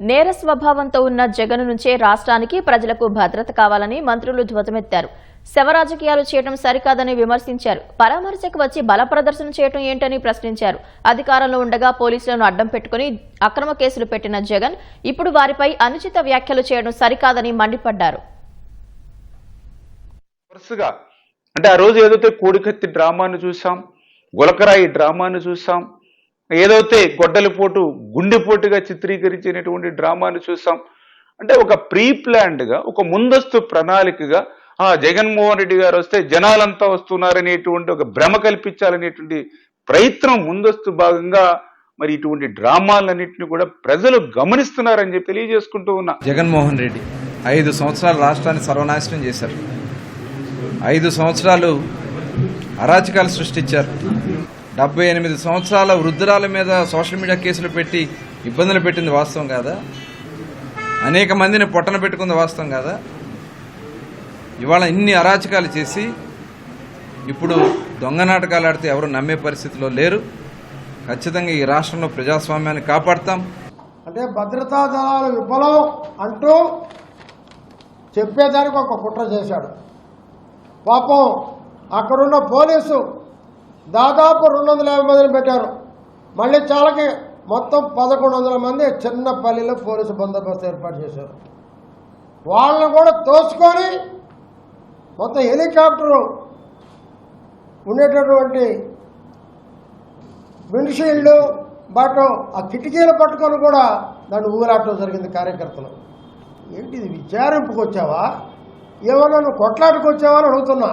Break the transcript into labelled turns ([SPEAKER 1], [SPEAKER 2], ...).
[SPEAKER 1] నేర స్వభావంతో ఉన్న జగన్ నుంచే రాష్ట్రానికి ప్రజలకు భద్రత కావాలని మంత్రులు ధ్వజమెత్తారు. శవ రాజకీయాలు చేయడం సరికాదని విమర్శించారు. పరామర్శకు వచ్చి బల ప్రదర్శన చేయడం ఏంటని ప్రశ్నించారు. అధికారంలో ఉండగా పోలీసులను అడ్డం పెట్టుకుని అక్రమ కేసులు పెట్టిన జగన్ ఇప్పుడు వారిపై అనుచిత వ్యాఖ్యలు చేయడం సరికాదని మండిపడ్డారు.
[SPEAKER 2] అంటే ఆ రోజు ఏదైతే కోడికత్తి డ్రామాను చూసాం గులకరాయి డ్రామాను చూసాం ఏదైతే గొడ్డలిపోటు గుండెపోటుగా చిత్రీకరించినటువంటి డ్రామాను చూసాం అంటే ఒక ప్రీ ప్లాన్డ్గా ఒక ముందస్తు ప్రణాళికగా ఆ జగన్మోహన్ రెడ్డి గారు వస్తే జనాలంతా వస్తున్నారనేటువంటి ఒక భ్రమ కల్పించాలనేటువంటి ప్రయత్నం ముందస్తు భాగంగా మరి ఇటువంటి డ్రామాలన్నింటినీ కూడా ప్రజలు గమనిస్తున్నారని చెప్పి తెలియజేసుకుంటూ ఉన్నా.
[SPEAKER 3] జగన్మోహన్ రెడ్డి ఐదు సంవత్సరాలు రాష్ట్రాన్ని సర్వనాశనం చేశారు. ఐదు సంవత్సరాలు అరాచకాలు సృష్టించారు. డెబ్బై ఎనిమిది సంవత్సరాల వృద్ధురాల మీద సోషల్ మీడియా కేసులు పెట్టి ఇబ్బందులు పెట్టింది వాస్తవం కాదా? అనేక మందిని పొట్టన పెట్టుకుంది వాస్తవం కాదా? ఇవాళ ఇన్ని అరాచకాలు చేసి ఇప్పుడు దొంగ నాటకాలు ఆడితే ఎవరు నమ్మే పరిస్థితిలో లేరు. ఖచ్చితంగా ఈ రాష్ట్రంలో ప్రజాస్వామ్యాన్ని కాపాడతాం.
[SPEAKER 4] అంటే భద్రతా దళాలు విఫలం అంటూ చెప్పేదానికి ఒక కుట్ర చేశాడు. పాపం అక్కడున్న పోలీసు దాదాపు రెండు వందల యాభై మందిని పెట్టారు. మళ్ళీ చాలకి మొత్తం పదకొండు వందల మంది చిన్న పల్లెలో పోలీసు బందోబస్తు ఏర్పాటు చేశారు. వాళ్ళని కూడా తోసుకొని మొత్తం హెలికాప్టరు ఉండేటటువంటి విండ్షీల్డ్ బట్ ఆ కిటికీలు పట్టుకొని కూడా దాన్ని ఊగలాటం జరిగింది కార్యకర్తలు. ఏంటి ఇది విచారింపుకొచ్చావా? ఏమన్నా నువ్వు కొట్లాటకు వచ్చావా అని అడుగుతున్నా.